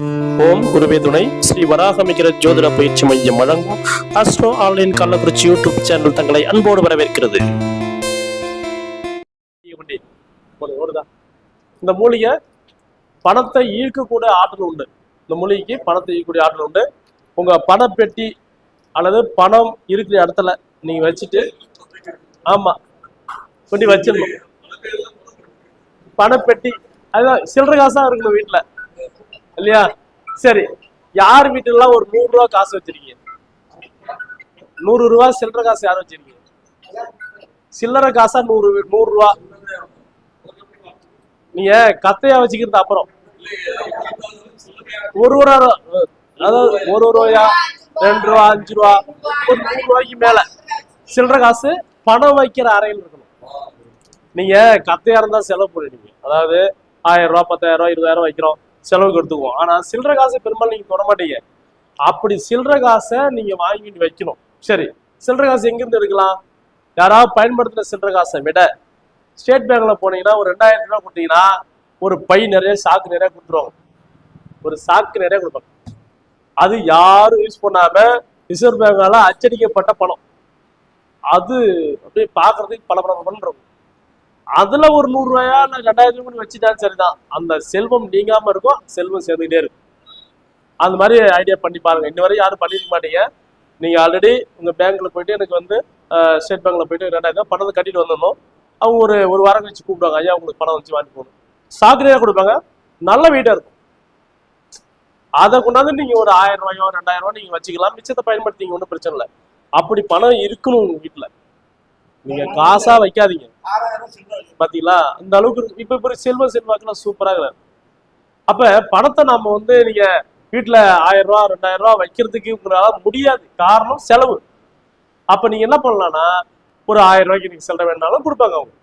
ஓம் குருவே துணை. ஸ்ரீ வராகமிகிற ஜோதிட பயிற்சி மையம் வழங்கும் astro online Kallakurichi YouTube channel தங்களை அன்போடு வரவேற்கிறது. இந்த மூலிகை பணத்தை ஈர்க்கக்கூடிய ஆற்றல் உண்டு. இந்த மூலிகைக்கு பணத்தை ஈர்க்கக்கூடிய ஆற்றல் உண்டு. உங்க பணப்பெட்டி அல்லது பணம் இருக்கிற இடத்துல நீங்க வச்சுட்டு ஆமா கொண்டு வச்சிடணும். பணப்பெட்டி அதுதான் சில்லறை காசா இருக்கணும் வீட்டுல இல்லையா? சரி யார் வீட்டுலாம் ஒரு நூறு ரூபா காசு வச்சிருக்கீங்க? நூறு ரூபா சில்லற காசு யார் வச்சிருக்கீங்க? சில்லறை காசா நூறு நூறு ரூபா? நீங்க கத்தையா வச்சுக்கிறது அப்புறம். ஒரு ஒரு அதாவது ஒரு ரூபாயா? ரெண்டு ரூபா அஞ்சு ரூபா? ஒரு நூறு ரூபாய்க்கு மேல. சில்லற காசு பணம் வைக்கிற அறையில் இருக்கணும். நீங்க கத்தையா இருந்தா செலவு பண்ணிடுவீங்க. அதாவது ஆயிரம் ரூபா பத்தாயிரம் ரூபாய் இருபதாயிரம் வைக்கிறோம். செலவுக்கு எடுத்துக்குவோம். ஆனால் சில்லற காசை பெரும்பாலும் நீங்கள் தொட மாட்டீங்க. அப்படி சில்லற காசை நீங்கள் வாங்கிட்டு வைக்கணும். சரி சில்லற காசு எங்கேருந்து எடுக்கலாம்? யாராவது பயன்படுத்தின சில்லற காசை விட ஸ்டேட் பேங்க்ல போனீங்கன்னா ஒரு ரெண்டாயிரம் ரூபாய் கொடுத்தீங்கன்னா ஒரு பை நிறைய சாக்கு நிறைய கொடுத்துருவாங்க ஒரு சாக்கு நிறைய கொடுப்பாங்க அது யாரும் யூஸ் பண்ணாம ரிசர்வ் பேங்கால அச்சடிக்கப்பட்ட பணம். அது அப்படியே பார்க்கறதுக்கு பல பல பண்ணுறோம் அதுல ஒரு நூறு ரூபாயா இல்ல ரெண்டாயிரம் ரூபாய் வச்சுட்டாலும் சரிதான். அந்த செல்வம் நீங்காம இருக்கும் செல்வம் சேர்ந்துகிட்டே இருக்கும். அந்த மாதிரி ஐடியா பண்ணி பாருங்க. இன்ன வரை யாரும் பண்ணிருக்க மாட்டீங்க. நீங்க ஆல்ரெடி உங்க பேங்க்ல போயிட்டு எனக்கு வந்து ஸ்டேட் பேங்க்ல போயிட்டு ரெண்டாயிரம் ரூபாய் பணத்தை கட்டிட்டு வந்துடணும் அவங்க ஒரு ஒரு வாரம் கழிச்சு கூப்பிடுவாங்க ஐயா உங்களுக்கு பணம் வச்சு வாங்கி போகணும். சாக்கரையா கொடுப்பாங்க. நல்ல வீடா இருக்கும். அதை கொண்டாந்து நீங்க ஒரு ஆயிரம் ரூபாயோ ரெண்டாயிரம் ரூபாய் நீங்க வச்சுக்கலாம். மிச்சத்தை பயன்படுத்திங்க ஒன்றும் பிரச்சனை இல்லை. அப்படி பணம் இருக்கணும் உங்க வீட்டுல. நீங்க காசா வைக்காதீங்க. பாத்தீங்களா? அந்த அளவுக்கு இப்ப இப்ப செல்வ செல்வாக்குலாம் சூப்பராக அப்ப பணத்தை நாம வந்து நீங்க வீட்டுல ஆயிரம் ரூபா ரெண்டாயிரம் ரூபா வைக்கிறதுக்கு உங்களால முடியாது. காரணம் செலவு. அப்ப நீங்க என்ன பண்ணலாம்னா ஒரு ஆயிரம் ரூபாய்க்கு நீங்க செல்ல வேணாலும் கொடுப்பாங்க அவங்க.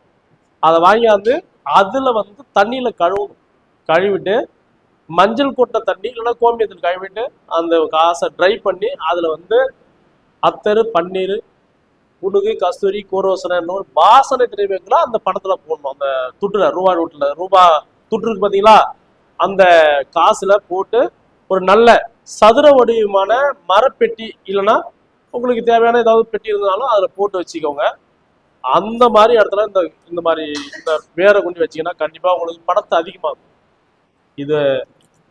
அதை வாங்கியாந்து அதுல வந்து தண்ணியில கழுவணும் கழுவிட்டு மஞ்சள் கொட்ட தண்ணி இல்லைன்னா கோமியத்தில் கழுவிட்டு அந்த காசை ட்ரை பண்ணி அதுல வந்து அத்தரு பன்னீர் புனுகு கஸ்தூரி கூரோசனை இன்னொரு வாசனை திரைவியங்களா அந்த படத்துல போடணும். அந்த துட்டுல ரூபா நோட்டுல ரூபா துட்டு இருக்கு பாத்தீங்களா? அந்த காசுல போட்டு ஒரு நல்ல சதுர வடிவமான மரப்பெட்டி இல்லைன்னா உங்களுக்கு தேவையான ஏதாவது பெட்டி இருந்தாலும் அதில் போட்டு வச்சுக்கோங்க. அந்த மாதிரி இடத்துல இந்த இந்த மாதிரி இந்த வேரை கொண்டு வச்சீங்கன்னா கண்டிப்பாக உங்களுக்கு பணத்தை அதிகமாகும். இது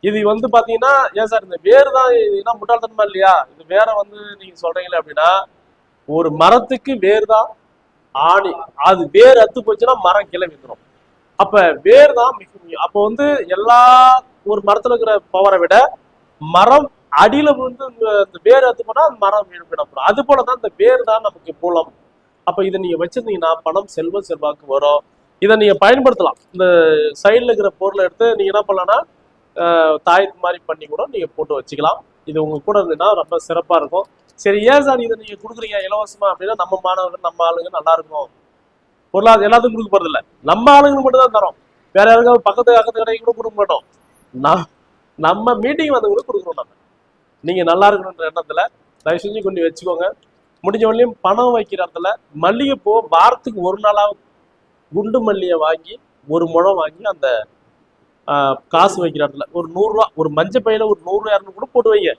இது வந்து பார்த்தீங்கன்னா ஏன் சார் இந்த வேர் தான் இதுனா முட்டாள்தனமா இல்லையா? இது வேற வந்து நீங்கள் சொல்கிறீங்களே அப்படின்னா ஒரு மரத்துக்கு வேர் தான் ஆணி. அது வேர் அத்து போச்சுன்னா மரம் கிளை விந்துரும் அப்ப வேர் தான் மிக முக்கியம். அப்போ வந்து எல்லா ஒரு மரத்துல இருக்கிற பவரை விட மரம் அடியில வந்து இந்த- வேர் அத்து போனா அந்த மரம் விடப்படும். அது போலதான் இந்த வேர் தான் நமக்கு மூலம். அப்ப இதை நீங்க வச்சிருந்தீங்கன்னா பணம் செல்வம் செல்வாக்கு வரும். இதை நீங்க பயன்படுத்தலாம். இந்த சைடுல இருக்கிற பொருளை எடுத்து நீங்க என்ன பண்ணலாம்னா ஆஹ், தாயத்து மாதிரி பண்ணி கூட நீங்க போட்டு வச்சுக்கலாம். இது உங்க கூட இருந்ததுன்னா ரொம்ப சிறப்பா இருக்கும். சரி ஏன் சார் இதை நீங்க கொடுக்குறீங்க? இலவசமா? அப்படின்னா நம்ம மாணவர்கள் நம்ம ஆளுங்க நல்லா இருக்கும் பொருளாதார எல்லாத்துக்கும் கொடுக்க போறது இல்லை நம்ம ஆளுங்களுக்கு மட்டும் தான் தரோம். வேற யாருக்காவது பக்கத்து பக்கத்து கடைக்கு கூட கொடுக்க மாட்டோம். நான் நம்ம மீட்டிங் வந்து கூட கொடுக்குறோம் நம்ம. நீங்க நல்லா இருக்கணுன்ற எண்ணத்துல தயவு செஞ்சு கொண்டு வச்சுக்கோங்க. முடிஞ்ச வரையும் பணம் வைக்கிற இடத்துல மல்லிகைப்பூ வாரத்துக்கு ஒரு நாளாவது குண்டு மல்லியை வாங்கி ஒரு முழம் வாங்கி அந்த ஆஹ், காசு வைக்கிற இடத்துல ஒரு நூறுரூவா ஒரு மஞ்சள் பையில ஒரு நூறு இரநூறு கூட போட்டு வைங்க.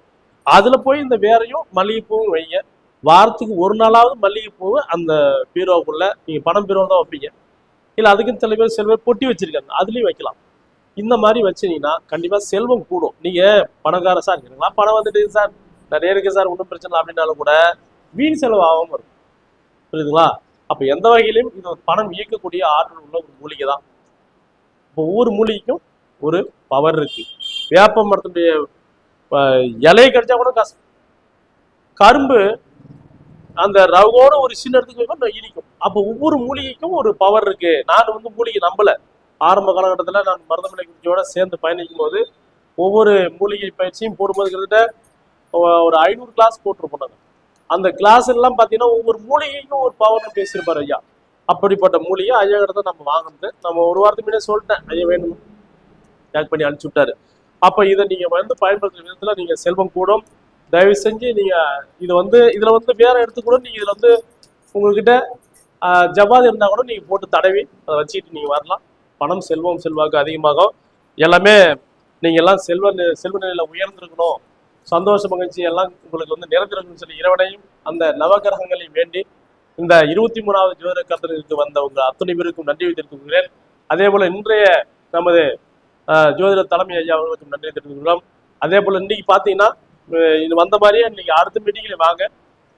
அதுல போய் இந்த வேரையும் மல்லிகைப்பூவும் வைங்க. வாரத்துக்கு ஒரு நாளாவது மல்லிகைப்பூவை அந்த பீரோவுக்குள்ள நீங்க பணம் பீரோ தான் வைப்பீங்க. இல்ல அதுக்குன்னு சில பேர் சில பேர் பொட்டி வச்சிருக்காங்க. அதுலயும் வைக்கலாம். இந்த மாதிரி வச்சீங்கன்னா கண்டிப்பா செல்வம் கூடும். நீங்க பணக்கார சார் இருக்குங்களா பணம் வந்துட்டு சார் நிறைய இருக்கு சார் ஒன்றும் பிரச்சனை அப்படின்னாலும் கூட வீண் செலவு ஆகாம இருக்கும். புரியுதுங்களா? அப்ப எந்த வகையிலும் இது பணம் இயக்கக்கூடிய ஆற்றல் உள்ள ஒரு மூலிகை தான். இப்போ ஒவ்வொரு மூலிகைக்கும் ஒரு பவர் இருக்கு. வேப்ப மரத்துடைய இப்போ இலையை கிடைச்சா கூட கஷ்டம் கரும்பு அந்த ரவோட ஒரு சின்ன இடத்துக்கு வைக்கும் இனிக்கும். அப்போ ஒவ்வொரு மூலிகைக்கும் ஒரு பவர் இருக்கு. நான் வந்து மூலிகை நம்பல. ஆரம்ப காலகட்டத்தில் நான் மருதமலை குச்சியோட சேர்ந்து பயணிக்கும் போது ஒவ்வொரு மூலிகை பயிற்சியும் போடும்போது கிட்டத்தட்ட ஒரு ஐநூறு கிளாஸ் போட்டிருப்போம் நாங்கள் அந்த கிளாஸ் எல்லாம் பார்த்தீங்கன்னா ஒவ்வொரு மூலிகைக்கும் ஒரு பவர்னு பேசியிருப்பார் ஐயா. அப்படிப்பட்ட மூலிகை ஐயா கிட்ட நம்ம வாங்கினது. நம்ம ஒரு வாரத்துக்கு முன்னே சொல்லிட்டேன் ஐயா வேணும்? பேக் பண்ணி அனுப்பிச்சு விட்டாரு. அப்ப இதை நீங்க வந்து பயன்படுத்துற விதத்துல நீங்க செல்வம் கூடும். தயவு செஞ்சு நீங்க இது வந்து இதுல வந்து வேற எடுத்து கூட நீங்க இதுல வந்து உங்ககிட்ட ஜவாது இருந்தால் இருந்தா கூட நீங்க போட்டு தடவி அதை வச்சுக்கிட்டு நீங்க வரலாம். பணம் செல்வம் செல்வாக்கு அதிகமாகும். எல்லாமே நீங்க எல்லாம் செல்வ நி- செல்வ நிலையில உயர்ந்திருக்கணும். சந்தோஷ மகிழ்ச்சி எல்லாம் உங்களுக்கு வந்து நிறைந்திருக்கணும்னு சொல்லி இறைவனையும் அந்த நவகிரகங்களையும் வேண்டி இந்த இருபத்தி மூணாவது ஜோதிட வந்த உங்கள் அத்தனை பேருக்கும் நன்றி வைத்திருக்கிறேன். அதே போல இன்றைய நமது ஜோதிட தலைமை ஐயா அவர்களுக்கு நன்றி தெரிவித்துக்கிறோம் அதே போல இன்னைக்கு பாத்தீங்கன்னா இது வந்த மாதிரியே இன்னைக்கு அடுத்த மீட்டிங்ல வாங்க.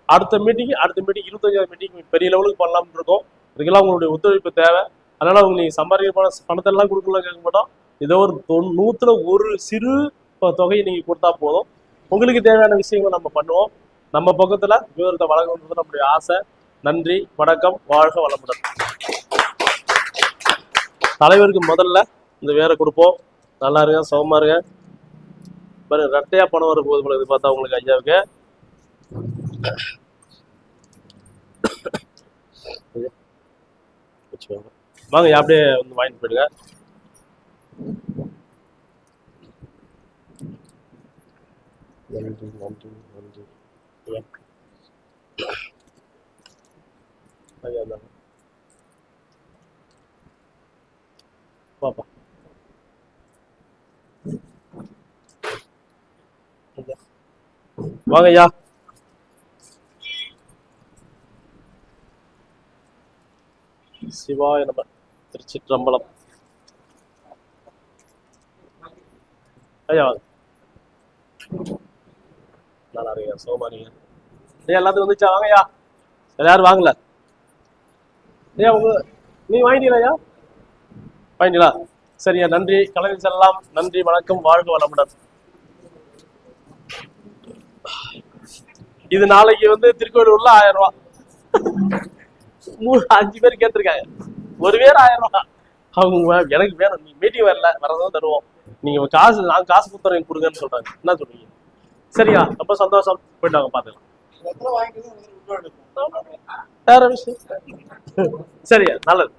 அடுத்த மீட்டிங் அடுத்த மீட்டிங் இருபத்தஞ்சாவது மீட்டிங் பெரிய லெவலுக்கு பண்ணலாம்னு இருக்கோம். இதுக்கெல்லாம் உங்களுடைய ஒத்துழைப்பு தேவை. அதனால அவங்க நீங்க சம்பாதிக்க பணத்தை எல்லாம் கொடுக்கலாம் கேட்க மாட்டோம் ஏதோ ஒரு தொ- நூத்துல ஒரு சிறு தொகையை நீங்க கொடுத்தா போதும். உங்களுக்கு தேவையான விஷயங்களை நம்ம பண்ணுவோம். நம்ம பக்கத்துல ஜோதிடத்தை வழங்கணுன்றது நம்முடைய ஆசை. நன்றி வணக்கம் வாழ்க வளமுடன். தலைவருக்கு முதல்ல இந்த வேற கொடுப்போம் நல்லா இருங்க சுகமா இருங்க பாருங்க ரெட்டையா பணம் வர போகுது போல இது பார்த்தா உங்களுக்கு ஐயாவுக்கு வச்சுக்கோங்க. வாங்க அப்படியே வந்து வாங்கிட்டு போயிடுங்க நன்றி நன்றி நன்றி ஐயா. ஐயா பாப்பா வாங்க ஐயா. சிவாய நம திருச்சிற்றம்பலம். ஐயா நல்லா இருக்கீங்க சோமா ஐயா எல்லாத்துக்கும் வந்துச்சா வாங்க ஐயா. எல்லாரும் வாங்கல. ஐயா உங்க நீ வாங்கிட்டீங்களா ஐயா? வாங்கிட்டீங்களா? சரியா நன்றி. கலைஞர் செல்லாம் நன்றி வணக்கம் வாழ்க வளமுடன். இது நாளைக்கு வந்து திருக்கோயிலூர்ல ஆயிரம் ரூபாய் மூணு அஞ்சு பேர் கேட்டிருக்காங்க. ஒரு பேர் ஆயிரம் ரூபாய் அவங்க எனக்கு வேணும். நீ மீட்டிங் வரல. வரதான் தருவோம். நீங்க காசு நான் காசு கொடுத்துறேன் கொடுங்கன்னு சொல்றாங்க. என்ன சொல்றீங்க? சரியா? ரொம்ப சந்தோஷம். போயிட்டு வாங்க பாத்துக்கலாம். வேற விஷயம். சரியா நல்லது.